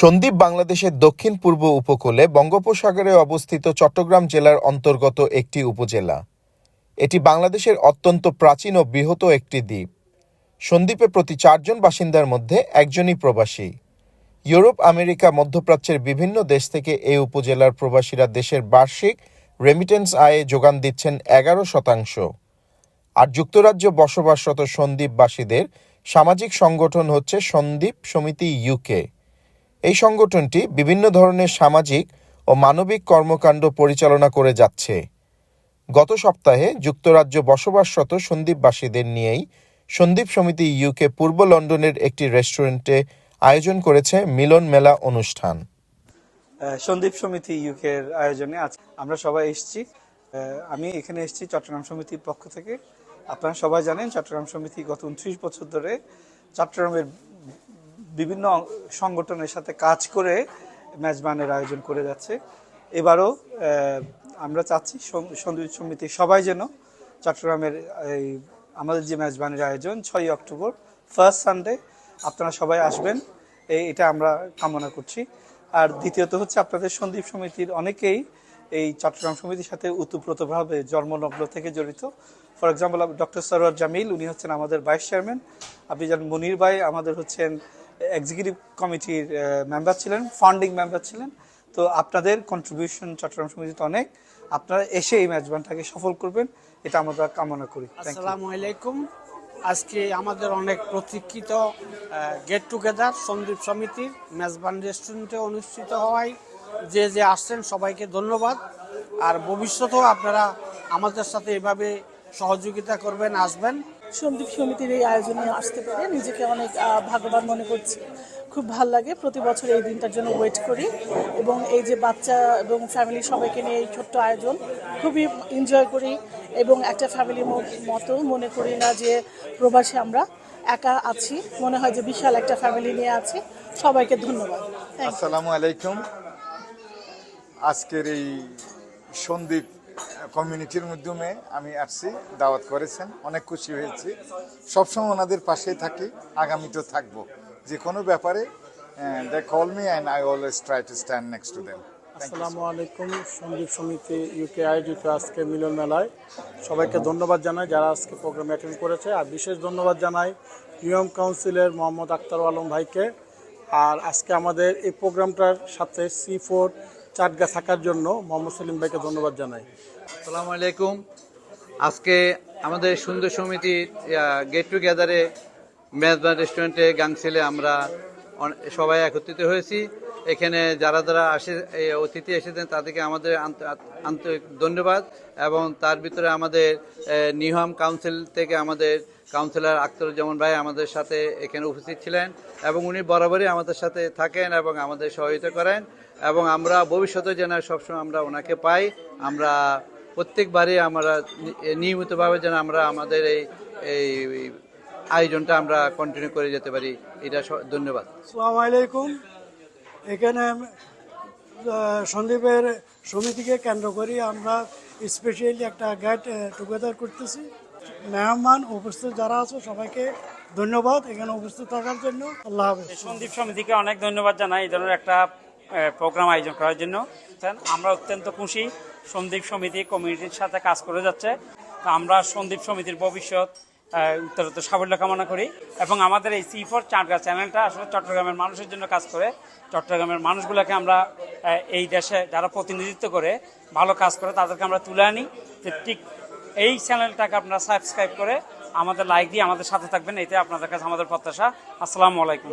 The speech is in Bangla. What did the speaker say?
সন্দ্বীপ বাংলাদেশের দক্ষিণ পূর্ব উপকূলে বঙ্গোপসাগরে অবস্থিত চট্টগ্রাম জেলার অন্তর্গত একটি উপজেলা। এটি বাংলাদেশের অত্যন্ত প্রাচীন ও বৃহৎ একটি দ্বীপ। সন্দ্বীপে প্রতি চারজন বাসিন্দার মধ্যে একজনই প্রবাসী। ইউরোপ, আমেরিকা, মধ্যপ্রাচ্যের বিভিন্ন দেশ থেকে এই উপজেলার প্রবাসীরা দেশের বার্ষিক রেমিটেন্স আয়ে যোগান দিচ্ছেন এগারো শতাংশ। আর যুক্তরাজ্য বসবাসরত সন্দ্বীপবাসীদের সামাজিক সংগঠন হচ্ছে সন্দ্বীপ সমিতি ইউকে এই সংগঠনটি বিভিন্ন ধরনের সামাজিক ও মানবিক কর্মকাণ্ড পরিচালনা করে যাচ্ছে। গত সপ্তাহে যুক্তরাজ্য বসবাসরত সন্দ্বীপবাসীদের নিয়েই সন্দ্বীপ সমিতি ইউকে পূর্ব লন্ডনের একটি রেস্টুরেন্টে আয়োজন করেছে মিলন মেলা অনুষ্ঠান। আহ, সন্দীপ সমিতি ইউকের আয়োজনে আজ আমরা সবাই এসেছি। আমি এখানে এসেছি চট্টগ্রাম সমিতির পক্ষ থেকে। আপনারা সবাই জানেন চট্টগ্রাম সমিতি গত উনত্রিশ বছর ধরে চট্টগ্রামের বিভিন্ন সংগঠনের সাথে কাজ করে মেজবানের আয়োজন করে যাচ্ছে। এবারও আমরা চাচ্ছি সন্দীপ সমিতির সবাই যেন চট্টগ্রামের এই আমাদের যে মেজবানের আয়োজন, ছয়ই অক্টোবর ফার্স্ট সানডে আপনারা সবাই আসবেন। এই এটা আমরা কামনা করছি। আর দ্বিতীয়ত হচ্ছে আপনাদের সন্দীপ সমিতির অনেকেই এই চট্টগ্রাম সমিতির সাথে উতপ্রোতভাবে জন্মলগ্ন থেকে জড়িত। For example doctor Sarwar Jamil, উনি হচ্ছেন আমাদের ভাইস চেয়ারম্যান আপনি জানেন, মনির ভাই আমাদের হচ্ছেন এক্সিকিউটিভ কমিটির মেম্বার ছিলেন ফান্ডিং মেম্বার ছিলেন। তো আপনাদের কন্ট্রিবিউশন চট্টগ্রাম সমিতিতে অনেক। আপনারা এসে এই ম্যাচবানটাকে সফল করবেন, এটা আমরা কামনা করি। আসসালামু আলাইকুম। আজকে আমাদের অনেক প্রতীক্ষিত গেট টুগেদার সন্দীপ সমিতির মেজবান রেস্টুরেন্টে অনুষ্ঠিত হওয়ায়। যে যে আসছেন, সবাইকে ধন্যবাদ। আর ভবিষ্যতেও আপনারা আমাদের সাথে এভাবে সহযোগিতা করবেন আসবেন? সন্দীপ সমিতির এই আয়োজনে আসতে পেরে নিজেকে অনেক ভাগ্যবান মনে করছি। খুব ভালো লাগে প্রতি বছর এই দিনটার জন্য ওয়েট করি এবং এই যে বাচ্চা এবং ফ্যামিলি সবাইকে নিয়ে এই ছোট্ট আয়োজন খুবই এনজয় করি এবং একটা ফ্যামিলির মতো মনে করি না যে প্রবাসী আমরা একা আছি। মনে হয় যে বিশাল একটা ফ্যামিলি নিয়ে আছি। সবাইকে ধন্যবাদ। আসসালামু আলাইকুম। আজকের এই সন্দীপ কমিউনিটির মাধ্যমে আমি আসছি, দাওয়াত করেছেন, অনেক খুশি হয়েছি। সবসময় ওনাদের পাশেই থাকি, আগামীতেও থাকব। যে কোনো ব্যাপারে they call me and I always try to stand next to them. আসসালামু আলাইকুম, সন্দীপ সমিতি ইউকে আয়োজিত আজকে মিলন মেলায়। সবাইকে ধন্যবাদ জানাই যারা আজকে প্রোগ্রাম অ্যাটেন্ড করেছে। আর বিশেষ ধন্যবাদ জানাই নিয়ম কাউন্সিলের মোহাম্মদ আক্তার আলম ভাইকে। আর আজকে আমাদের এই প্রোগ্রামটার সাথে সি ফোর চাটগা থাকার জন্য মোহাম্মদ সেলিম ভাইকে ধন্যবাদ জানাই। সালাম আলাইকুম। আজকে আমাদের সুন্দর সমিতির গেট টুগেদারে মেজবান রেস্টুরেন্টে গাংসিলে আমরা সবাই একত্রিত হয়েছি। এখানে যারা যারা আসে অতিথি এসেছেন, তাদেরকে আমাদের আন্ত- আন্তরিক ধন্যবাদ এবং তার ভিতরে আমাদের নিহম কাউন্সিল থেকে আমাদের কাউন্সিলর আখতারুজ্জামান ভাই আমাদের সাথে এখানে উপস্থিত ছিলেন এবং উনি বরাবরই আমাদের সাথে থাকেন এবং আমাদের সহযোগিতা করেন এবং আমরা ভবিষ্যতে যেন সবসময় আমরা ওনাকে পাই, আমরা প্রত্যেকবারই আমরা নিয়মিতভাবে যেন আমরা আমাদের এই এই আয়োজনটা আমরা কন্টিনিউ করে যেতে পারি। এটা স- ধন্যবাদ। আসসালামু আলাইকুম। এখানে সন্দীপের সমিতিকে কেন্দ্র করি। আমরা স্পেশালি একটা গেট টুগেদার করতেছি। মেহমান উপস্থিত যারা আছে সবাইকে ধন্যবাদ এখানে উপস্থিত থাকার জন্য। আল্লাহ হাফেজ। সন্দীপ সমিতিকে অনেক ধন্যবাদ জানাই এই ধরনের একটা প্রোগ্রাম আয়োজন করার জন্য। আমরা অত্যন্ত খুশি সন্দীপ সমিতি কমিউনিটির সাথে কাজ করে যাচ্ছে। তো আমরা সন্দীপ সমিতির ভবিষ্যৎ উত্তরোত্তর সাফল্য কামনা করি। এবং আমাদের এই সি ফোর চাটগা চ্যানেলটা আসলে চট্টগ্রামের মানুষের জন্য কাজ করে। চট্টগ্রামের মানুষগুলোকে আমরা এই দেশে যারা প্রতিনিধিত্ব করে, ভালো কাজ করে, তাদেরকে আমরা তুলে আনি যে ঠিক এই চ্যানেলটাকে আপনারা সাবস্ক্রাইব করে আমাদের লাইক দিয়ে আমাদের সাথে থাকবেন। এতে আপনাদের কাছে আমাদের প্রত্যাশা। আসসালামু আলাইকুম।